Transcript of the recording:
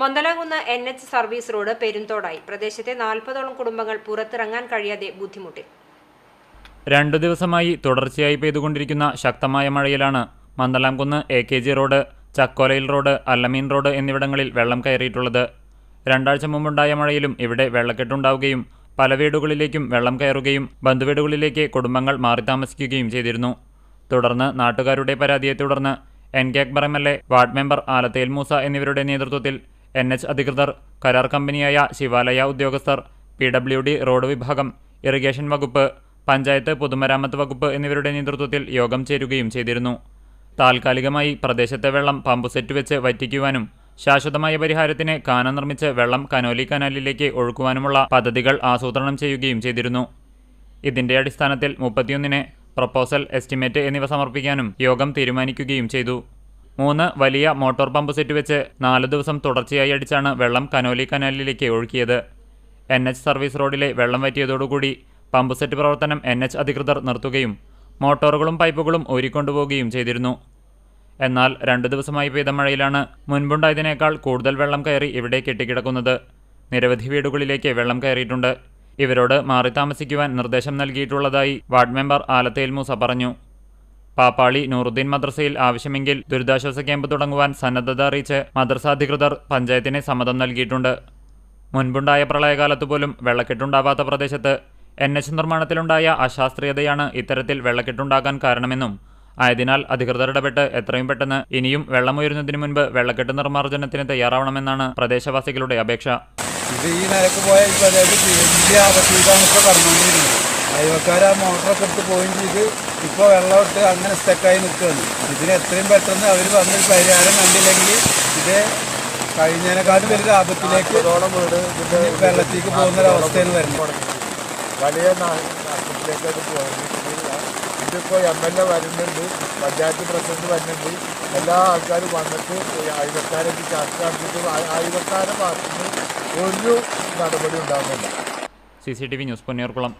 മൊന്തലാകുന്ന N H service road പെരുന്തോടായി പ്രദേശത്തെ നാൽപ്പതോളം കുടുംബങ്ങൾ പുറത്തിറങ്ങാൻ കഴിയാതെ ബുദ്ധിമുട്ടിൽ. രണ്ടു ദിവസമായി തുടർച്ചയായി പെയ്തുകൊണ്ടിരിക്കുന്ന ശക്തമായ മഴയിലാണ് Mandalamkunnu A K G road ചക്കോലയിൽ road Allameen road എന്നിവിടങ്ങളിൽ വെള്ളം കയറിയിട്ടുള്ളത്. രണ്ടാഴ്ച മുമ്പുണ്ടായ മഴയിലും ഇവിടെ വെള്ളക്കെട്ടുണ്ടാവുകയും പല വീടുകളിലേക്കും വെള്ളം കയറുകയും ബന്ധുവീടുകളിലേക്ക് കുടുംബങ്ങൾ മാറി താമസിക്കുകയും ചെയ്തിരുന്നു. തുടർന്ന് നാട്ടുകാരുടെ പരാതിയെ തുടർന്ന് N K Akbar M L A ward member Alathel Moosa എന്നിവരുടെ നേതൃത്വത്തിൽ എൻ എച്ച് അധികൃതർ കരാർ കമ്പനിയായ ശിവാലയ ഉദ്യോഗസ്ഥർ പി ഡബ്ല്യു ഡി റോഡ് വിഭാഗം ഇറിഗേഷൻ വകുപ്പ് പഞ്ചായത്ത് പൊതുമരാമത്ത് വകുപ്പ് എന്നിവരുടെ നേതൃത്വത്തിൽ യോഗം ചേരുകയും ചെയ്തിരുന്നു. താൽക്കാലികമായി പ്രദേശത്തെ വെള്ളം പമ്പ് സെറ്റ് വെച്ച് വറ്റിക്കുവാനും ശാശ്വതമായ പരിഹാരത്തിന് കാന നിർമ്മിച്ച് വെള്ളം കനോലി കനാലിലേക്ക് ഒഴുക്കുവാനുമുള്ള പദ്ധതികൾ ആസൂത്രണം ചെയ്യുകയും ചെയ്തിരുന്നു. ഇതിന്റെ അടിസ്ഥാനത്തിൽ മുപ്പത്തിയൊന്നിന് പ്രപ്പോസൽ എസ്റ്റിമേറ്റ് എന്നിവ സമർപ്പിക്കാനും യോഗം തീരുമാനിക്കുകയും ചെയ്തു. മൂന്ന് വലിയ മോട്ടോർ പമ്പ് സെറ്റ് വെച്ച് നാല് ദിവസം തുടർച്ചയായി അടിച്ചാണ് വെള്ളം കനോലി കനാലിലേക്ക് ഒഴുക്കിയത്. എൻ എച്ച് സർവീസ് റോഡിലെ വെള്ളം വറ്റിയതോടുകൂടി പമ്പ് സെറ്റ് പ്രവർത്തനം എൻ എച്ച് അധികൃതർ നിർത്തുകയും മോട്ടോറുകളും പൈപ്പുകളും ഊരിക്കൊണ്ടുപോവുകയും ചെയ്തിരുന്നു. എന്നാൽ രണ്ടു ദിവസമായി പെയ്ത മഴയിലാണ് മുൻപുണ്ടായതിനേക്കാൾ കൂടുതൽ വെള്ളം കയറി ഇവിടെ കെട്ടിക്കിടക്കുന്നത്. നിരവധി വീടുകളിലേക്ക് വെള്ളം കയറിയിട്ടുണ്ട്. ഇവരോട് മാറി താമസിക്കുവാൻ നിർദ്ദേശം നൽകിയിട്ടുള്ളതായി വാർഡ് മെമ്പർ ആലത്തേൽ മൂസ പറഞ്ഞു. പാപ്പാളി നൂറുദ്ദീൻ മദ്രസയിൽ ആവശ്യമെങ്കിൽ ദുരിതാശ്വാസ ക്യാമ്പ് തുടങ്ങുവാൻ സന്നദ്ധത അറിയിച്ച് മദ്രസാധികൃതർ പഞ്ചായത്തിന് സമ്മതം നൽകിയിട്ടുണ്ട്. മുൻപുണ്ടായ പ്രളയകാലത്ത് പോലും വെള്ളക്കെട്ടുണ്ടാവാത്ത പ്രദേശത്ത് എൻ എച്ച് നിർമ്മാണത്തിലുണ്ടായ അശാസ്ത്രീയതയാണ് ഇത്തരത്തിൽ വെള്ളക്കെട്ടുണ്ടാകാൻ കാരണമെന്നും ആയതിനാൽ അധികൃതർ ഇടപെട്ട് എത്രയും പെട്ടെന്ന് ഇനിയും വെള്ളമുയരുന്നതിന് മുൻപ് വെള്ളക്കെട്ട് നിർമ്മാർജനത്തിന് തയ്യാറാവണമെന്നാണ് പ്രദേശവാസികളുടെ അപേക്ഷ. ഇത് ഈ നിലയ്ക്ക് പോയ ഇപ്പോൾ അതായത് വലിയ ആപത്തിയിട്ടാണ് ഇപ്പോൾ അയൽവക്കാർ ആ മോട്ടറൊക്കെ എടുത്ത് പോയിന്റ് ചെയ്ത് ഇപ്പോൾ വെള്ളമിട്ട് അങ്ങനെ സ്റ്റക്കായി നിൽക്കുകയാണ്. ഇതിന് എത്രയും പെട്ടെന്ന് അവർ വന്നൊരു പരിഹാരം കണ്ടില്ലെങ്കിൽ ഇത് കഴിഞ്ഞതിനെക്കാട്ടും വലിയ ആപത്തിലേക്ക് വെള്ളത്തേക്ക് പോകുന്ന ഒരു അവസ്ഥയാണ് വരുന്നത്. വലിയ ഇതിപ്പോൾ എം എൽ എ വരുന്നുണ്ട് പഞ്ചായത്ത് പ്രസിഡന്റ് വരുന്നുണ്ട്. എല്ലാ ആൾക്കാരും വന്നിട്ട് അയൽവക്കാരൊക്കെ ചർച്ച നടത്തിയിട്ട് അയൽവക്കാരുടെ ഭാഗത്തുനിന്ന് ഒരു നടപടി ഉണ്ടാകുന്നുണ്ട് C C T V news Ponniyoorkulam.